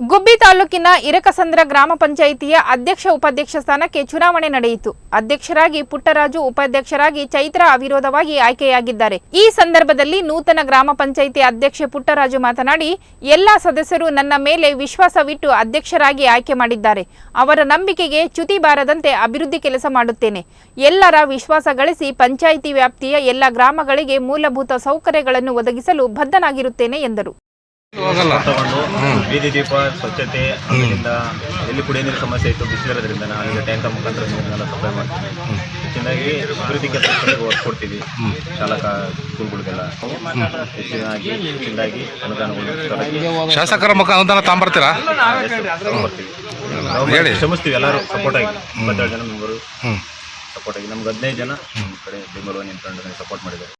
ಗುಬ್ಬಿ ತಾಲೂಕಿನ ಇರಕಸಂದ್ರ ಗ್ರಾಮ ಪಂಚಾಯಿತಿಯ ಅಧ್ಯಕ್ಷ ಉಪಾಧ್ಯಕ್ಷ ಸ್ಥಾನಕ್ಕೆ ಚುನಾವಣೆ ನಡೆಯಿತು. ಅಧ್ಯಕ್ಷರಾಗಿ ಪುಟ್ಟರಾಜು, ಉಪಾಧ್ಯಕ್ಷರಾಗಿ ಚೈತ್ರ ಅವಿರೋಧವಾಗಿ ಆಯ್ಕೆಯಾಗಿದ್ದಾರೆ. ಈ ಸಂದರ್ಭದಲ್ಲಿ ನೂತನ ಗ್ರಾಮ ಪಂಚಾಯಿತಿ ಅಧ್ಯಕ್ಷೆ ಪುಟ್ಟರಾಜು ಮಾತನಾಡಿ, ಎಲ್ಲಾ ಸದಸ್ಯರು ನನ್ನ ಮೇಲೆ ವಿಶ್ವಾಸವಿಟ್ಟು ಅಧ್ಯಕ್ಷರಾಗಿ ಆಯ್ಕೆ ಮಾಡಿದ್ದಾರೆ. ಅವರ ನಂಬಿಕೆಗೆ ಚ್ಯುತಿ ಬಾರದಂತೆ ಅಭಿವೃದ್ಧಿ ಕೆಲಸ ಮಾಡುತ್ತೇನೆ. ಎಲ್ಲರ ವಿಶ್ವಾಸ ಗಳಿಸಿ ಪಂಚಾಯಿತಿ ವ್ಯಾಪ್ತಿಯ ಎಲ್ಲ ಗ್ರಾಮಗಳಿಗೆ ಮೂಲಭೂತ ಸೌಕರ್ಯಗಳನ್ನು ಒದಗಿಸಲು ಬದ್ಧನಾಗಿರುತ್ತೇನೆ ಎಂದರು. ತಗೊಂಡು ಬೀದಿ ದೀಪ ಸ್ವಚ್ಛತೆ ಅದರಿಂದ ಎಲ್ಲಿ ಕುಡಿಯೋ ನೀರು ಸಮಸ್ಯೆ ಇತ್ತು ಬಿಸಿಲಿರೋದ್ರಿಂದ ನಾನು ಈಗ ಟ್ಯಾಂಕರ್ ಮುಖಾಂತರ ನೀರನ್ನೆಲ್ಲ ಸಪ್ಲೈ ಮಾಡ್ತೀನಿ ಹೆಚ್ಚಿನಾಗಿ ಅಭಿವೃದ್ಧಿ ಕೆಲಸಗಳಿಗೆ ಒತ್ತು ಕೊಡ್ತೀವಿ. ಶಾಲಾ ಸ್ಕೂಲ್ಗಳಿಗೆಲ್ಲ. ಹೆಚ್ಚಿನಾಗಿ ಹೆಚ್ಚಿನಾಗಿ ಅನುದಾನಗಳು ಶಾಸಕರ ಮುಖ ಅನುದಾನ ನಾವು ಹೇಳಿ. ಶ್ರಮಿಸ್ತೀವಿ ಎಲ್ಲರೂ ಸಪೋರ್ಟ್ ಆಗಿ. ಇಪ್ಪತ್ತೇಳು ಜನ ಮೆಂಬರು ಸಪೋರ್ಟ್ ಆಗಿ. ನಮ್ಗೆ ಹದಿನೈದು ಜನ ನಮ್ಮ ಕಡೆ ಬೆಂಗಳೂರು ನಿಂತ್ಕೊಂಡು ಸಪೋರ್ಟ್ ಮಾಡಿದ್ದಾರೆ.